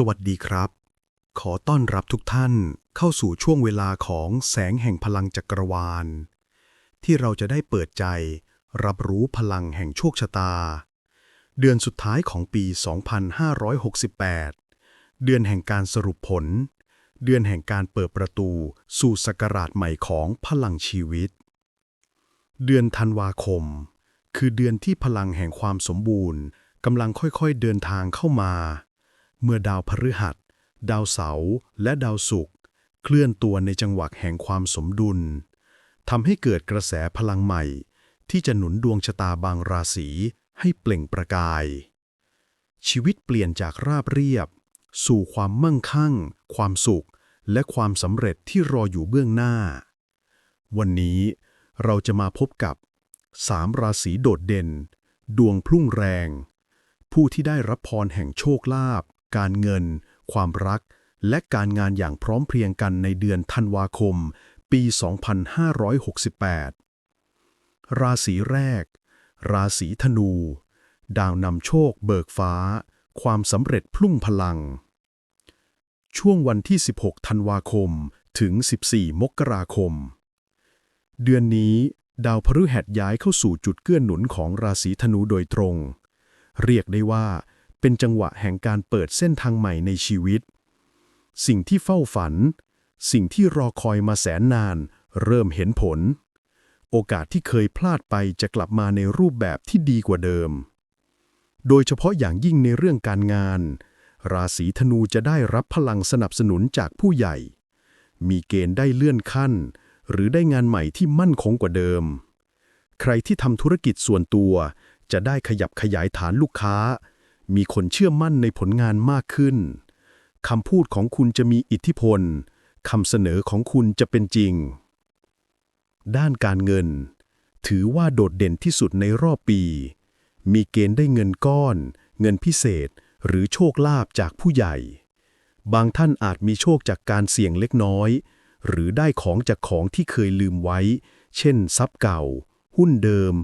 สวัสดีครับ ขอต้อนรับทุกท่านเข้าสู่ช่วงเวลาของแสงแห่งพลังจักรวาล ที่เราจะได้เปิดใจ รับรู้พลังแห่งโชคชะตา เดือนสุดท้ายของปี 2568 เดือนแห่งการสรุปผล เดือนแห่งการเปิดประตูสู่ศักราชใหม่ของพลังชีวิต เดือนธันวาคม คือเดือนที่พลังแห่งความสมบูรณ์กำลังค่อยๆเดินทางเข้ามา เมื่อดาวพฤหัส ดาวเสาร์และดาวศุกร์เคลื่อนตัวในจังหวะแห่งความสมดุลทำให้เกิดกระแสพลังใหม่ ที่จะหนุนดวงชะตาบางราศีให้เปล่งประกาย ชีวิตเปลี่ยนจากราบเรียบ สู่ความมั่งคั่ง ความสุข และความสำเร็จที่รออยู่เบื้องหน้า วันนี้เราจะมาพบกับสามราศีโดดเด่น ดวงพรุ่งแรง ผู้ที่ได้รับพรแห่งโชคลาภ การเงิน ความรัก และการงานอย่างพร้อมเพรียงกันในเดือนธันวาคม ปี 2568 ราศีแรก ราศีธนู ดาวนำโชคเบิกฟ้า ความสำเร็จพลุ่งพลัง ช่วงวันที่ 16 ธันวาคม ถึง 14 มกราคม เดือนนี้ดาวพฤหัสย้ายเข้าสู่จุดเกื้อนหนุนของราศีธนูโดยตรง เรียกได้ว่า เป็นจังหวะแห่งการเปิดเส้นทางใหม่ในชีวิต สิ่งที่เฝ้าฝัน สิ่งที่รอคอยมาแสนนาน เริ่มเห็นผล โอกาสที่เคยพลาดไปจะกลับมาในรูปแบบที่ดีกว่าเดิม โดยเฉพาะอย่างยิ่งในเรื่องการงาน ราศีธนูจะได้รับพลังสนับสนุนจากผู้ใหญ่ มีเกณฑ์ได้เลื่อนขั้น หรือได้งานใหม่ที่มั่นคงกว่าเดิม ใครที่ทำธุรกิจส่วนตัวจะได้ขยับขยายฐานลูกค้า มีคนเชื่อมั่นในผลงานมากขึ้นคำพูดของคุณจะมีอิทธิพลคำเสนอของคุณจะเป็นจริง ด้านการเงิน ถือว่าโดดเด่นที่สุดในรอบปี มีเกณฑ์ได้เงินก้อน เงินพิเศษ หรือโชคลาภจากผู้ใหญ่ บางท่านอาจมีโชคจากการเสี่ยงเล็กน้อย หรือได้ของจากของที่เคยลืมไว้ เช่น ทรัพย์เก่า หุ้นเดิม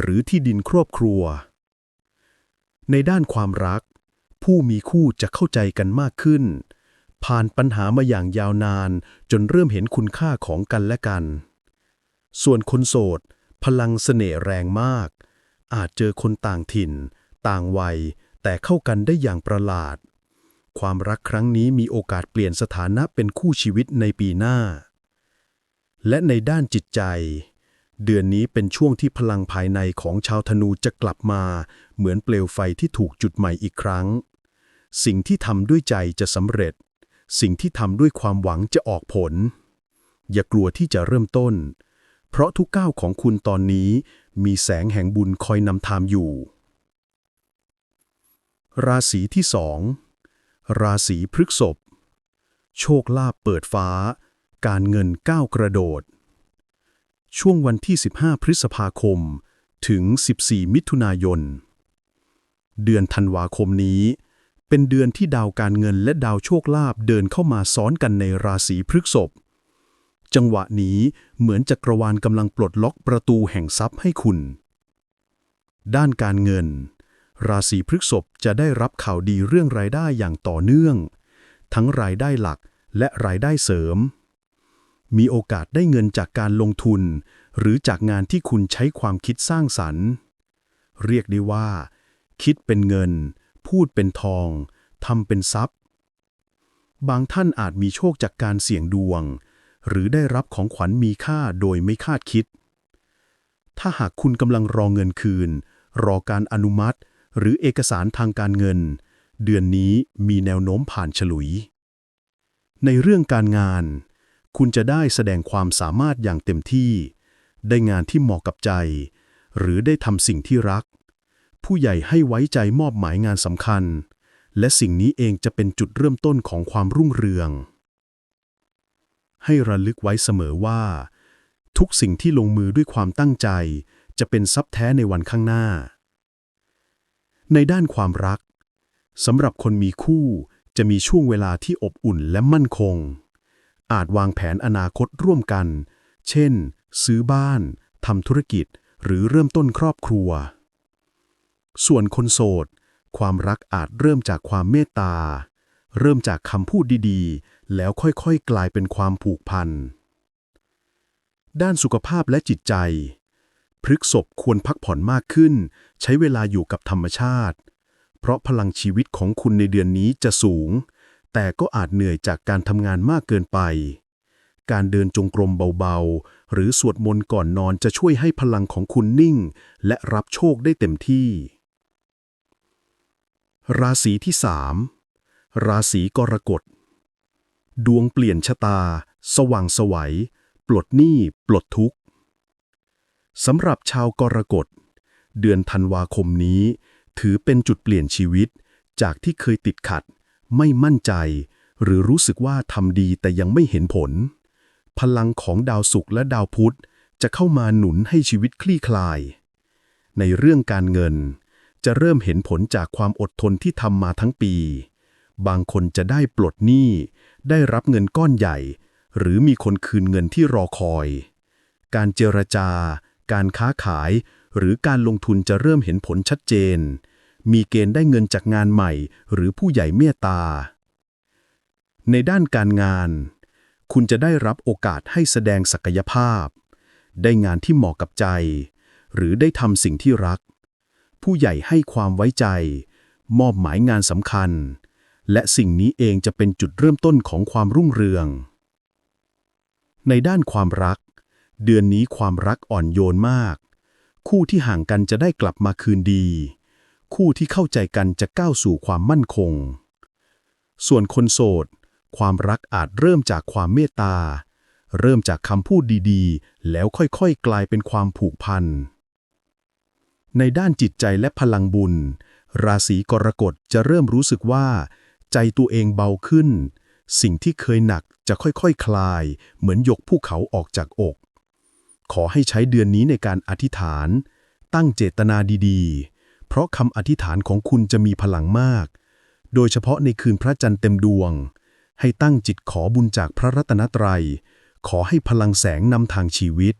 หรือที่ดินครอบครัว ในด้านความรัก ผู้มีคู่จะเข้าใจกันมากขึ้น ผ่านปัญหามาอย่างยาวนาน จนเริ่มเห็นคุณค่าของกันและกัน ส่วนคนโสด พลังเสน่ห์แรงมาก อาจเจอคนต่างถิ่น ต่างวัย แต่เข้ากันได้อย่างประหลาด ความรักครั้งนี้มีโอกาสเปลี่ยนสถานะเป็นคู่ชีวิตในปีหน้า และในด้านจิตใจ เดือนนี้เป็นช่วงที่พลังภายในของชาวธนูจะกลับมา เหมือนเปลวไฟที่ถูกจุดใหม่อีกครั้ง สิ่งที่ทำด้วยใจจะสำเร็จ สิ่งที่ทำด้วยความหวังจะออกผล อย่ากลัวที่จะเริ่มต้น เพราะทุกก้าวของคุณตอนนี้มีแสงแห่งบุญคอยนำทางอยู่ ราศีที่สองราศีพฤกษภโชคลาภเปิดฟ้า การเงินก้าวกระโดด ช่วงวันที่ 15 พฤษภาคม ถึง 14 มิถุนายน เดือนธันวาคมนี้ เป็นเดือนที่ดาวการเงินและดาวโชคลาภเดินเข้ามาซ้อนกันในราศีพฤษภจังหวะนี้เหมือนจักรวาลกำลังปลดล็อกประตูแห่งทรัพย์ให้คุณ ด้านการเงิน ราศีพฤษภจะได้รับข่าวดีเรื่องรายได้อย่างต่อเนื่อง ทั้งรายได้หลักและรายได้เสริม มีโอกาสได้เงินจากการลงทุน หรือจากงานที่คุณใช้ความคิดสร้างสรรค์ เรียกได้ว่า คิดเป็นเงิน พูดเป็นทองทำเป็นทรัพย์ บางท่านอาจมีโชคจากการเสี่ยงดวง หรือได้รับของขวัญมีค่าโดยไม่คาดคิด ถ้าหากคุณกำลังรอเงินคืน รอการอนุมัติ หรือเอกสารทางการเงิน เดือนนี้มีแนวโน้มผ่านฉลุย ในเรื่องการงาน คุณจะได้แสดงความสามารถอย่างเต็มที่ ได้งานที่เหมาะกับใจ หรือได้ทำสิ่งที่รัก ผู้ใหญ่ให้ไว้ใจมอบหมายงานสำคัญ และสิ่งนี้เองจะเป็นจุดเริ่มต้นของความรุ่งเรือง ให้ระลึกไว้เสมอว่า ทุกสิ่งที่ลงมือด้วยความตั้งใจ จะเป็นทรัพย์แท้ในวันข้างหน้า ในด้านความรักสำหรับคนมีคู่จะมีช่วงเวลาที่อบอุ่นและมั่นคง อาจวางแผนอนาคตร่วมกัน เช่น ซื้อบ้านทำธุรกิจ หรือเริ่มต้นครอบครัว ส่วนคนโสด ความรักอาจเริ่มจากความเมตตา เริ่มจากคำพูดดีๆ แล้วค่อยๆ กลายเป็นความผูกพัน ด้านสุขภาพและจิตใจ พฤกษบควรพักผ่อนมากขึ้น ใช้เวลาอยู่กับธรรมชาติ เพราะพลังชีวิตของคุณในเดือนนี้จะสูง แต่ก็อาจเหนื่อยจากการทำงานมากเกินไป การเดินจงกรมเบาๆ หรือสวดมนต์ก่อนนอนจะช่วยให้พลังของคุณนิ่ง และรับโชคได้เต็มที่ ราศีที่3ราศีกรกฎ ดวงเปลี่ยนชะตา สว่างสวัย ปลดหนี้ ปลดทุกข์สำหรับชาวกรกฎ เดือนธันวาคมนี้ ถือเป็นจุดเปลี่ยนชีวิตจากที่เคยติดขัด ไม่มั่นใจ หรือรู้สึกว่าทำดีแต่ยังไม่เห็นผล พลังของดาวศุกร์และดาวพุธจะเข้ามาหนุนให้ชีวิตคลี่คลาย ในเรื่องการเงิน จะเริ่มเห็นผลจากความอดทนที่ทำมาทั้งปี บางคนจะได้ปลดหนี้ ได้รับเงินก้อนใหญ่ หรือมีคนคืนเงินที่รอคอย การเจรจาการค้าขาย หรือการลงทุนจะเริ่มเห็นผลชัดเจน มีเกณฑ์ได้เงินจากงานใหม่ หรือผู้ใหญ่เมตตา ในด้านการงาน คุณจะได้รับโอกาสให้แสดงศักยภาพ ได้งานที่เหมาะกับใจ หรือได้ทำสิ่งที่รัก ผู้ใหญ่ให้ความไว้ใจ มอบหมายงานสำคัญ และสิ่งนี้เองจะเป็นจุดเริ่มต้นของความรุ่งเรือง ในด้านความรัก เดือนนี้ความรักอ่อนโยนมาก คู่ที่ห่างกันจะได้กลับมาคืนดี คู่ที่เข้าใจกันจะก้าวสู่ความมั่นคง ส่วนคนโสด ความรักอาจเริ่มจากความเมตตา เริ่มจากคำพูดดีๆ แล้วค่อยๆ กลายเป็นความผูกพัน ในด้านจิตใจและพลังบุญ ราศีกรกฎจะเริ่มรู้สึกว่า ใจตัวเองเบาขึ้น สิ่งที่เคยหนักจะค่อยๆคคลาย เหมือนยกภูเขาออกจากอก ขอให้ใช้เดือนนี้ในการอธิษฐาน ตั้งเจตนาดีๆ เพราะคำอธิษฐานของคุณจะมีพลังมาก โดยเฉพาะในคืนพระจันทร์เต็มดวง ให้ตั้งจิตขอบุญจากพระรัตนตรัย ขอให้พลังแสงนำทางชีวิต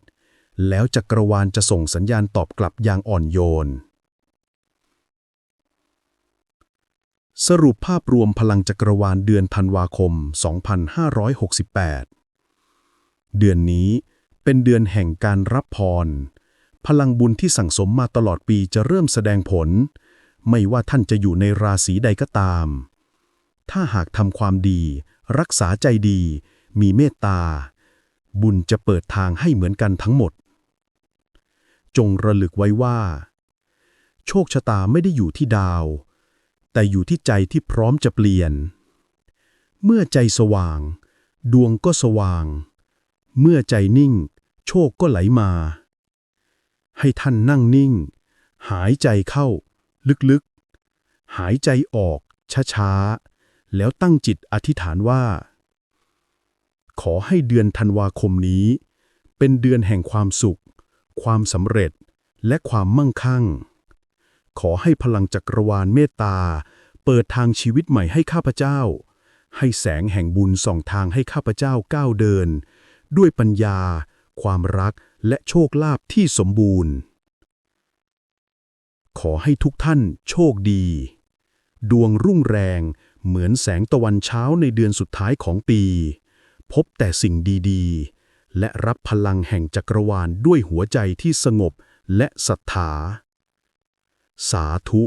แล้วจักรวาลจะส่งสัญญาณตอบกลับอย่างอ่อนโยน สรุปภาพรวมพลังจักรวาลเดือนธันวาคม 2568 เดือนนี้เป็นเดือนแห่งการรับพร พลังบุญที่สั่งสมมาตลอดปีจะเริ่มแสดงผล ไม่ว่าท่านจะอยู่ในราศีใดก็ตาม ถ้าหากทำความดี รักษาใจดี มีเมตตา บุญจะเปิดทางให้เหมือนกันทั้งหมด จงระลึกไว้ว่า โชคชะตาไม่ได้อยู่ที่ดาว แต่อยู่ที่ใจที่พร้อมจะเปลี่ยน เมื่อใจสว่าง ดวงก็สว่าง เมื่อใจนิ่ง โชคก็ไหลมา ให้ท่านนั่งนิ่ง หายใจเข้า ลึกๆ หายใจออก ช้าๆ แล้วตั้งจิตอธิษฐานว่า ขอให้เดือนธันวาคมนี้ เป็นเดือนแห่งความสุข ความสำเร็จและความมั่งคั่ง ขอให้พลังจักรวาลเมตตา เปิดทางชีวิตใหม่ให้ข้าพเจ้า ให้แสงแห่งบุญส่องทางให้ข้าพเจ้าก้าวเดิน ด้วยปัญญา ความรัก และโชคลาภที่สมบูรณ์ ขอให้ทุกท่านโชคดี ดวงรุ่งแรงเหมือนแสงตะวันเช้าในเดือนสุดท้ายของปี พบแต่สิ่งดีๆ และรับพลังแห่งจักรวาลด้วยหัวใจที่สงบและศรัทธา สาธุ